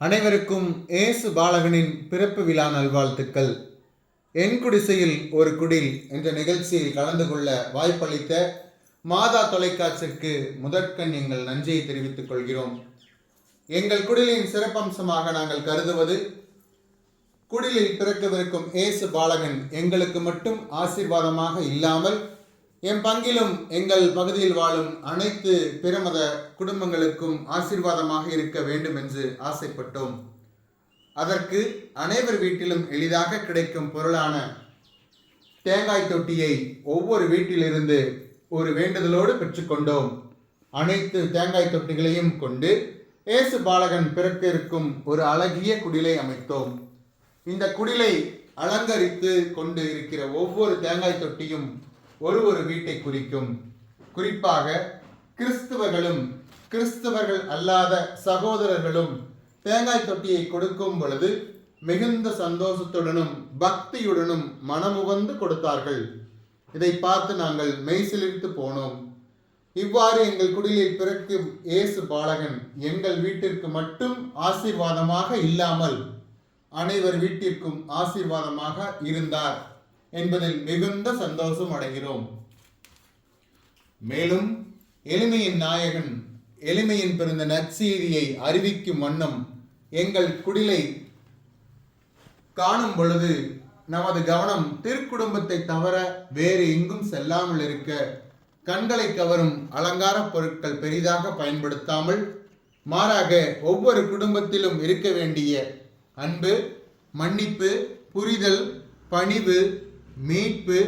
அனைவருக்கும் ஏசு பாலகனின் பிறப்பு விழா நல்வாழ்த்துக்கள். என் குடிசையில் ஒரு குடில் என்ற நிகழ்ச்சியில் கலந்து கொள்ள வாய்ப்பளித்த மாதா தொலைக்காட்சிக்கு முதற்கண் எங்கள் நன்றியை தெரிவித்துக் கொள்கிறோம். எங்கள் குடிலின் சிறப்பம்சமாக நாங்கள் கருதுவது குடிலில் பிறக்கவிருக்கும் ஏசு பாலகன் எங்களுக்கு மட்டும் ஆசீர்வாதமாக இல்லாமல் என் பங்கிலும் எங்கள் பகுதியில் வாழும் அனைத்து பிறமத குடும்பங்களுக்கும் ஆசீர்வாதமாக இருக்க வேண்டும் என்று ஆசைப்பட்டோம். அதற்கு அனைவர் வீட்டிலும் எளிதாக கிடைக்கும் பொருளான தேங்காய் தொட்டியை ஒவ்வொரு வீட்டிலிருந்து ஒரு வேண்டுதலோடு பெற்றுக்கொண்டோம். அனைத்து தேங்காய் தொட்டிகளையும் கொண்டு இயேசு பாலகன் பிறக்க இருக்கும் ஒரு அழகிய குடிலை அமைத்தோம். இந்த குடிலை அலங்கரித்து கொண்டு இருக்கிற ஒவ்வொரு தேங்காய் தொட்டியும் ஒரு ஒரு வீட்டை குறிக்கும். குறிப்பாக கிறிஸ்துவர்களும் கிறிஸ்தவர்கள் அல்லாத சகோதரர்களும் தேங்காய் தொட்டியை கொடுக்கும் பொழுது மிகுந்த சந்தோஷத்துடனும் பக்தியுடனும் மனமுகந்து கொடுத்தார்கள். இதை பார்த்து நாங்கள் மெய்சிலிர்த்து போனோம். இவ்வாறு எங்கள் குடிலில் பிறக்கும் இயேசு பாலகன் எங்கள் வீட்டிற்கு மட்டும் ஆசீர்வாதமாக இல்லாமல் அனைவர் வீட்டிற்கும் ஆசீர்வாதமாக இருந்தார். என்பதில் மிகுந்த சந்தோஷம் அடைகிறோம். மேலும் எளிமையின் நாயகன் எளிமையின் பிறந்த நற்செய்தியை அறிவிக்கும் வண்ணம் எங்கள் குடிலை காணும் பொழுது நமது கவனம் திருக்குடும்பத்தை தவிர வேறு எங்கும் செல்லாமல் இருக்க கண்களை கவரும் அலங்கார பொருட்கள் பெரிதாக பயன்படுத்தாமல் மாறாக ஒவ்வொரு குடும்பத்திலும் இருக்க வேண்டிய அன்பு மன்னிப்பு புரிதல் பணிவு மீட்பு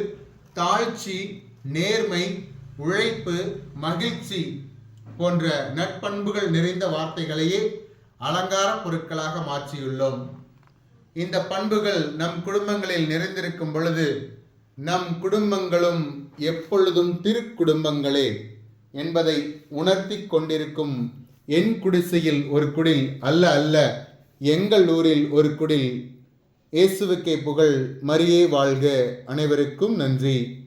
தாழ்ச்சி நேர்மை உழைப்பு மகிழ்ச்சி போன்ற நற்பண்புகள் நிறைந்த வார்த்தைகளையே அலங்கார பொருட்களாக மாற்றியுள்ளோம். இந்த பண்புகள் நம் குடும்பங்களில் நிறைந்திருக்கும் பொழுது நம் குடும்பங்களும் எப்பொழுதும் திருக்குடும்பங்களே என்பதை உணர்த்தி கொண்டிருக்கும் என் குடிசையில் ஒரு குடில் அல்ல அல்ல எங்கள் ஊரில் ஒரு குடில் இயேசுவுக்கே புகழ் மரியே வாழ்க. அனைவருக்கும் நன்றி.